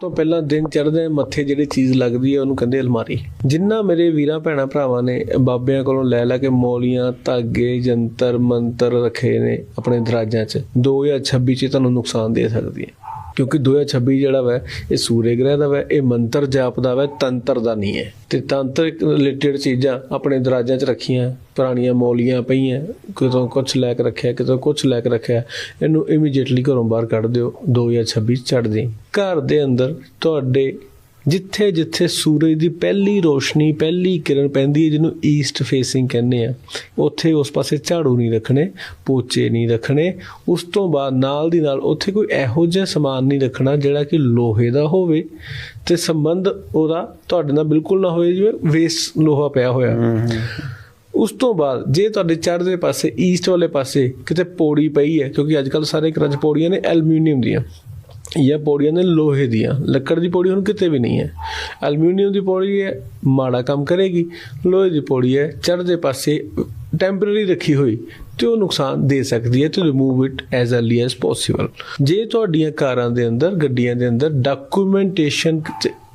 ਤੋਂ ਪਹਿਲਾਂ ਦਿਨ ਚੜ੍ਹਦੇ ਮੱਥੇ ਜਿਹੜੀ ਚੀਜ਼ ਲੱਗਦੀ ਹੈ, ਉਹਨੂੰ ਕਹਿੰਦੇ ਅਲਮਾਰੀ। ਜਿੰਨਾ ਮੇਰੇ ਵੀਰਾਂ ਭੈਣਾਂ ਭਰਾਵਾਂ ਨੇ ਬਾਬਿਆਂ ਕੋਲੋਂ ਲੈ ਲੈ ਕੇ ਮੌਲੀਆਂ, ਧਾਗੇ, ਜੰਤਰ, ਮੰਤਰ ਰੱਖੇ ਨੇ ਆਪਣੇ ਦਰਾਜਾਂ 'ਚ 2026 'ਚ ਤੁਹਾਨੂੰ ਨੁਕਸਾਨ ਦੇ ਸਕਦੀ ਹੈ। ਕਿਉਂਕਿ 2026 ਜਿਹੜਾ ਵੈ, ਇਹ ਸੂਰਜ ਗ੍ਰਹਿ ਦਾ ਵੈ, ਇਹ ਮੰਤਰ ਜਾਪ ਦਾ ਵਾ, ਤੰਤਰ ਦਾ ਨਹੀਂ ਹੈ। ਤੇ ਤੰਤਰਿਕ ਰਿਲੇਟਡ ਚੀਜ਼ਾਂ ਆਪਣੇ ਦਰਾਜਾਂ 'ਚ ਰੱਖੀਆਂ, ਪੁਰਾਣੀਆਂ ਮੌਲੀਆਂ ਪਈਆਂ, ਕਿਤੋਂ ਕੁਝ ਲੈ ਕੇ ਰੱਖਿਆ, ਕਿਤੋਂ ਕੁਝ ਲੈ ਕੇ ਰੱਖਿਆ, ਇਹਨੂੰ ਇਮੀਡੀਏਟਲੀ ਘਰੋਂ ਬਾਹਰ ਕੱਢ ਦਿਓ 2026 ਛੱਡ ਦੇ ਘਰ ਦੇ ਅੰਦਰ ਤੁਹਾਡੇ ਜਿੱਥੇ ਜਿੱਥੇ ਸੂਰਜ ਦੀ ਪਹਿਲੀ ਰੋਸ਼ਨੀ ਪਹਿਲੀ ਕਿਰਨ ਪੈਂਦੀ ਹੈ ਜਿਹਨੂੰ ਈਸਟ ਫੇਸਿੰਗ ਕਹਿੰਦੇ ਆ ਉੱਥੇ ਉਸ ਪਾਸੇ ਝਾੜੂ ਨਹੀਂ ਰੱਖਣੇ ਪੋਚੇ ਨਹੀਂ ਰੱਖਣੇ ਉਸ ਤੋਂ ਬਾਅਦ ਨਾਲ ਦੀ ਨਾਲ ਉੱਥੇ ਕੋਈ ਇਹੋ ਜਿਹਾ ਸਮਾਨ ਨਹੀਂ ਰੱਖਣਾ ਜਿਹੜਾ ਕਿ ਲੋਹੇ ਦਾ ਹੋਵੇ ਤੇ ਸੰਬੰਧ ਉਹਦਾ ਤੁਹਾਡੇ ਨਾਲ ਬਿਲਕੁਲ ਨਾ ਹੋਵੇ ਜਿਵੇਂ ਵੇਸ ਲੋਹਾ ਪਿਆ ਹੋਇਆ। ਉਸ ਤੋਂ ਬਾਅਦ ਜੇ ਤੁਹਾਡੇ ਚੜ੍ਹਦੇ ਪਾਸੇ ਈਸਟ ਵਾਲੇ ਪਾਸੇ ਕਿਤੇ ਪੌੜੀ ਪਈ ਹੈ ਕਿਉਂਕਿ ਅੱਜ ਕੱਲ ਸਾਰੇ ਘਰਾਂ 'ਚ ਪੌੜੀਆਂ ਨੇ ਐਲੂਮੀਨੀਅਮ ਦੀਆਂ ਇਹ ਪੌੜੀਆਂ ਨੇ ਲੋਹੇ ਦੀਆਂ। ਲੱਕੜ ਦੀ ਪੌੜੀ ਹੁਣ ਕਿਤੇ ਵੀ ਨਹੀਂ ਹੈ। ਐਲੂਮੀਨੀਅਮ ਦੀ ਪੌੜੀ ਹੈ, ਮਾੜਾ ਕੰਮ ਕਰੇਗੀ। ਲੋਹੇ ਦੀ ਪੌੜੀ ਹੈ, ਚੜ੍ਹਦੇ ਪਾਸੇ ਟੈਂਪਰੇਰੀ ਰੱਖੀ ਹੋਈ ਤੇ ਉਹ ਨੁਕਸਾਨ ਦੇ ਸਕਦੀ ਹੈ, ਤੇ remove it as early as possible ਜੇ ਤੁਹਾਡੀਆਂ ਕਾਰਾਂ ਦੇ ਅੰਦਰ, ਗੱਡੀਆਂ ਦੇ ਅੰਦਰ ਡਾਕੂਮੈਂਟੇਸ਼ਨ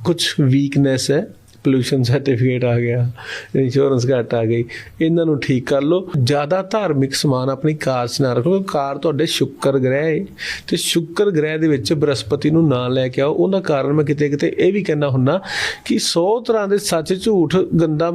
ਕੁਝ ਵੀਕਨੈਸ ਹੈ ਪੋਲੂਸ਼ਨ ਸਰਟੀਫਿਕੇਟ ਆ ਗਿਆ ਇੰਸ਼ੋਰੈਂਸ ਘੱਟ ਆ ਗਈ। ਇਹਨਾਂ ਨੂੰ ਠੀਕ ਕਰ ਲਓ। ਜ਼ਿਆਦਾ ਧਾਰਮਿਕ ਸਮਾਨ ਆਪਣੀ ਕਾਰ 'ਚ ਨਾ ਰੱਖੋ, ਕਿਉਂਕਿ ਕਾਰ ਤੁਹਾਡੇ ਸ਼ੁੱਕਰ ਗ੍ਰਹਿ ਹੈ ਤੇ ਸ਼ੁੱਕਰ ਗ੍ਰਹਿ ਦੇ ਵਿੱਚ ਬ੍ਰਹਸਪਤੀ ਨੂੰ ਨਾ ਲੈ ਕੇ ਆਓ। ਉਹਨਾਂ ਕਾਰਨ ਮੈਂ ਕਿਤੇ ਕਿਤੇ ਇਹ ਵੀ ਕਹਿਣਾ ਹੁੰਨਾ ਕਿ 100 ਤਰ੍ਹਾਂ ਦੇ ਸੱਚ ਝੂਠ ਗੰਦਾ